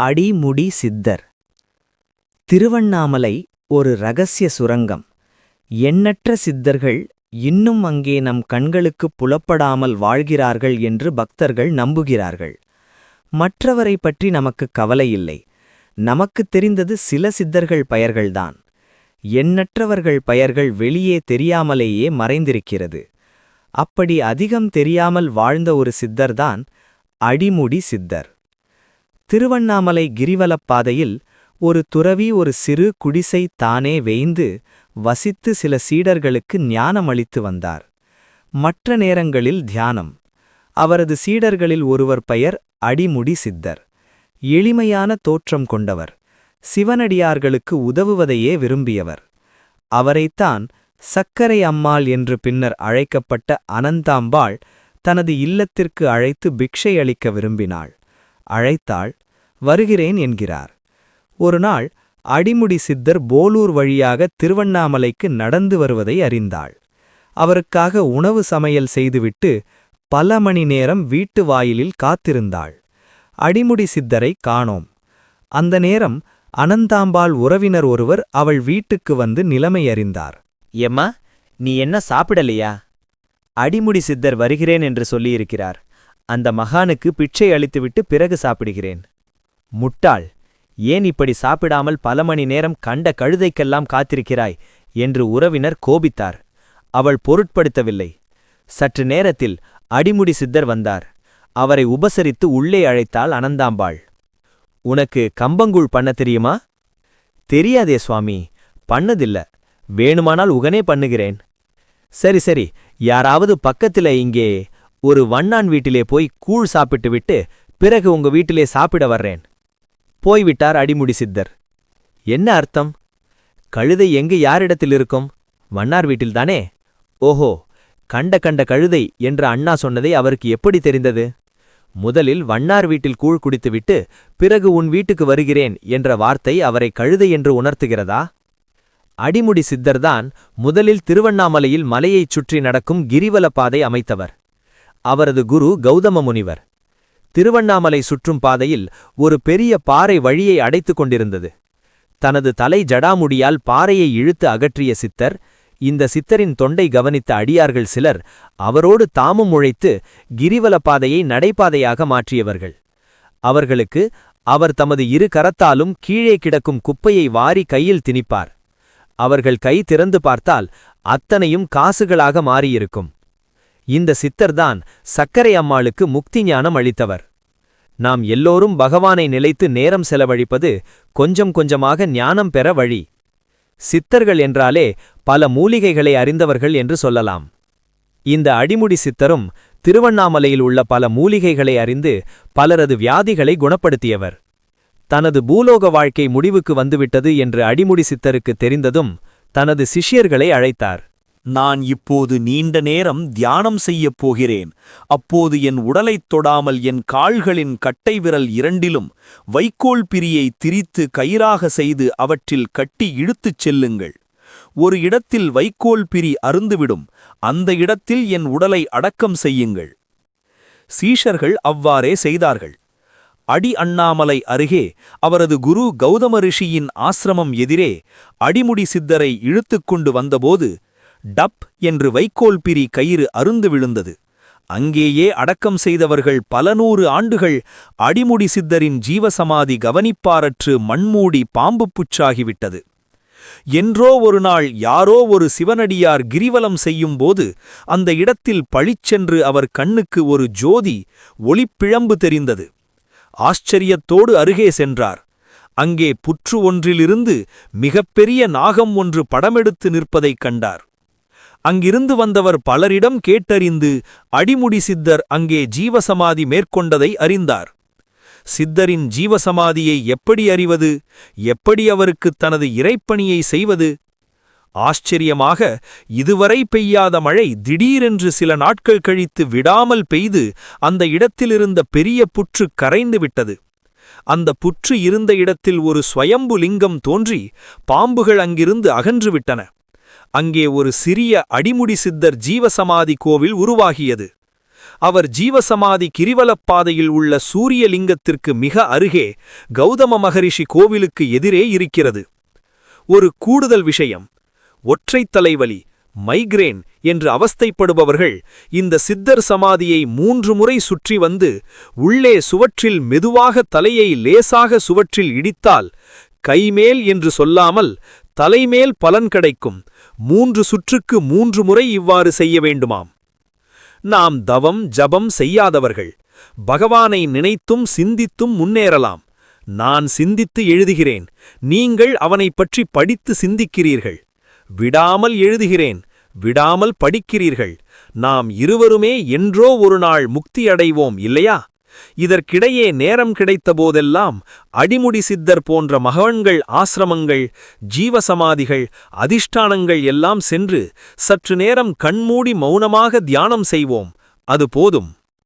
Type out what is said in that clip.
அடிமுடி சித்தர். திருவண்ணாமலை ஒரு ரகசிய சுரங்கம். எண்ணற்ற சித்தர்கள் இன்னும் அங்கே நம் கண்களுக்குப் புலப்படாமல் வாழ்கிறார்கள் என்று பக்தர்கள் நம்புகிறார்கள். மற்றவரை பற்றி நமக்கு கவலை இல்லை. நமக்குத் தெரிந்தது சில சித்தர்கள் பெயர்கள்தான். எண்ணற்றவர்கள் பெயர்கள் வெளியே தெரியாமலேயே மறைந்திருக்கிறது. அப்படி அதிகம் தெரியாமல் வாழ்ந்த ஒரு சித்தர்தான் அடிமுடி சித்தர். திருவண்ணாமலை கிரிவலப் பாதையில் ஒரு துறவி ஒரு சிறு குடிசை தானே வேய்ந்து வசித்து சில சீடர்களுக்கு ஞானமளித்து வந்தார். மற்ற நேரங்களில் தியானம். அவரது சீடர்களில் ஒருவர் பெயர் அடிமுடி சித்தர். எளிமையான தோற்றம் கொண்டவர். சிவனடியார்களுக்கு உதவுவதையே விரும்பியவர். அவரைத்தான் சக்கரை அம்மாள் என்று பின்னர் அழைக்கப்பட்ட அனந்தாம்பாள் தனது இல்லத்திற்கு அழைத்து பிக்ஷை அளிக்க விரும்பினாள். அழைத்தாள் வருகிறேன் என்கிறார். ஒருநாள் அடிமுடி சித்தர் போலூர் வழியாக திருவண்ணாமலைக்கு நடந்து வருவதை அறிந்தாள். அவருக்காக உணவு சமையல் செய்துவிட்டு பல மணி நேரம் வீட்டு வாயிலில் காத்திருந்தாள். அடிமுடி சித்தரை காணோம். அந்த நேரம் அனந்தாம்பாள் உறவினர் ஒருவர் அவள் வீட்டுக்கு வந்து நிலைமை அறிந்தார். எம்மா நீ என்ன சாப்பிடலையா? அடிமுடி சித்தர் வருகிறேன் என்று சொல்லியிருக்கிறார். அந்த மகானுக்கு பிச்சை அளித்துவிட்டு பிறகு சாப்பிடுகிறேன். முட்டாள் ஏன் இப்படி சாப்பிடாமல் பல மணி நேரம் கண்ட கழுதைக்கெல்லாம் காத்திருக்கிறாய்? என்று உறவினர் கோபித்தார். அவள் பொருட்படுத்தவில்லை. சற்று நேரத்தில் அடிமுடி சித்தர் வந்தார். அவரை உபசரித்து உள்ளே அழைத்தாள் அனந்தாம்பாள். உனக்கு கம்பங்கூழ் பண்ண தெரியுமா? தெரியாதே சுவாமி பண்ணதில்ல. வேணுமானால் உகனே பண்ணுகிறேன். சரி சரி. யாராவது பக்கத்துல இங்கே ஒரு வண்ணான் வீட்டிலே போய் கூழ் சாப்பிட்டுவிட்டு பிறகு உங்க வீட்டிலே சாப்பிட வர்றேன். போய்விட்டார் அடிமுடி சித்தர். என்ன அர்த்தம்? கழுதை எங்கு யாரிடத்தில் இருக்கும்? வண்ணார் வீட்டில்தானே? ஓஹோ கண்ட கண்ட கழுதை என்ற அண்ணா சொன்னதை அவருக்கு எப்படி தெரிந்தது? முதலில் வண்ணார் வீட்டில் கூழ் குடித்துவிட்டு பிறகு உன் வீட்டுக்கு வருகிறேன் என்ற வார்த்தை அவரை கழுதை என்று உணர்த்துகிறதா? அடிமுடி சித்தர்தான் முதலில் திருவண்ணாமலையில் மலையைச் சுற்றி நடக்கும் கிரிவல பாதை அமைத்தவர். அவரது குரு கௌதம முனிவர் திருவண்ணாமலை சுற்றும் பாதையில் ஒரு பெரிய பாறை வழியை அடைத்துக் கொண்டிருந்தது. தனது தலை ஜடாமுடியால் பாறையை இழுத்து அகற்றிய சித்தர் இந்த சித்தரின் தொண்டை கவனித்த அடியார்கள் சிலர் அவரோடு தாமும் உழைத்து கிரிவல பாதையை நடைபாதையாக மாற்றியவர்கள். அவர்களுக்கு அவர் தமது இரு கரத்தாலும் கீழே கிடக்கும் குப்பையை வாரி கையில் திணிப்பார். அவர்கள் கை திறந்து பார்த்தால் அத்தனையும் காசுகளாக மாறியிருக்கும். இந்த சித்தர்தான் சக்கரை அம்மாளுக்கு முக்தி ஞானம் அளித்தவர். நாம் எல்லோரும் பகவானை நிலைத்து நேரம் செலவழிப்பது கொஞ்சம் கொஞ்சமாக ஞானம் பெற வழி. சித்தர்கள் என்றாலே பல மூலிகைகளை அறிந்தவர்கள் என்று சொல்லலாம். இந்த அடிமுடி சித்தரும் திருவண்ணாமலையில் உள்ள பல மூலிகைகளை அறிந்து பலரது வியாதிகளை குணப்படுத்தியவர். தனது பூலோக வாழ்க்கை முடிவுக்கு வந்துவிட்டது என்று அடிமுடி சித்தருக்கு தெரிந்ததும் தனது சிஷ்யர்களை அழைத்தார். நான் இப்போது நீண்ட நேரம் தியானம் செய்யப் போகிறேன். அப்போது என் உடலைத் தொடாமல் என் கால்களின் கட்டை விரல் இரண்டிலும் வைக்கோல் பிரியை திரித்து கயிறாக செய்து அவற்றில் கட்டி இழுத்துச் செல்லுங்கள். ஒரு இடத்தில் வைக்கோல் பிரி அருந்துவிடும். அந்த இடத்தில் என் உடலை அடக்கம் செய்யுங்கள். சீஷர்கள் அவ்வாறே செய்தார்கள். அடி அண்ணாமலை அருகே அவரது குரு கௌதம ரிஷியின் ஆசிரமம் எதிரே அடிமுடி சித்தரை இழுத்துக்கொண்டு வந்தபோது டப் என்று வைக்கோல் பிரி கயிறு அருந்து விழுந்தது. அங்கேயே அடக்கம் செய்தவர்கள் பல நூறு ஆண்டுகள் அடிமுடி சித்தரின் ஜீவசமாதி கவனிப்பாரற்று மண்மூடி பாம்பு புச்சாகிவிட்டது என்றோ ஒரு நாள் யாரோ ஒரு சிவனடியார் கிரிவலம் செய்யும்போது அந்த இடத்தில் பழிச்சென்று அவர் கண்ணுக்கு ஒரு ஜோதி ஒளிப்பிழம்பு தெரிந்தது. ஆச்சரியத்தோடு அருகே சென்றார். அங்கே புற்று ஒன்றிலிருந்து மிகப்பெரிய நாகம் ஒன்று படமெடுத்து நிற்பதைக் கண்டார். அங்கிருந்து வந்தவர் பலரிடம் கேட்டறிந்து அடிமுடி சித்தர் அங்கே ஜீவசமாதி மேற்கொண்டதை அறிந்தார். சித்தரின் ஜீவசமாதியை எப்படி அறிவது? எப்படி அவருக்கு தனது இறைப்பணியை செய்வது? ஆச்சரியமாக இதுவரை பெய்யாத மழை திடீரென்று சில நாட்கள் கழித்து விடாமல் பெய்து அந்த இடத்திலிருந்த பெரிய புற்று கரைந்து விட்டது. அந்த புற்று இருந்த இடத்தில் ஒரு ஸ்வயம்பு லிங்கம் தோன்றி பாம்புகள் அங்கிருந்து அகன்றுவிட்டன அங்கே ஒரு சிறிய அடிமுடி சித்தர் ஜீவசமாதி கோவில் உருவாகியது. அவர் ஜீவசமாதி கிரிவலப்பாதையில் உள்ள சூரியலிங்கத்திற்கு மிக அருகே கௌதம மகரிஷி கோவிலுக்கு எதிரே இருக்கிறது. ஒரு கூடுதல் விஷயம் ஒற்றைத் தலைவலி மைக்ரேன் என்று அவஸ்தைப்படுபவர்கள் இந்த சித்தர் சமாதியை மூன்று முறை சுற்றி வந்து உள்ளே சுவற்றில் மெதுவாக தலையை லேசாக சுவற்றில் இடித்தால் கைமேல் என்று சொல்லாமல் தலைமேல் பலன் கிடைக்கும். மூன்று சுற்றுக்கு மூன்று முறை இவ்வாறு செய்ய வேண்டுமாம். நாம் தவம் ஜபம் செய்யாதவர்கள். பகவானை நினைத்தும் சிந்தித்தும் முன்னேறலாம். நான் சிந்தித்து எழுதுகிறேன். நீங்கள் அவனைப் பற்றி படித்து சிந்திக்கிறீர்கள். விடாமல் எழுதுகிறேன். விடாமல் படிக்கிறீர்கள். நாம் இருவருமே என்றோ ஒரு நாள் முக்தி அடைவோம் இல்லையா? இதற்கிடையே நேரம் கிடைத்த போதெல்லாம் அடிமுடி சித்தர் போன்ற மகவன்கள் ஆசிரமங்கள் ஜீவசமாதிகள் அதிஷ்டானங்கள் எல்லாம் சென்று சற்று நேரம் கண்மூடி மௌனமாக தியானம் செய்வோம். அது போதும்.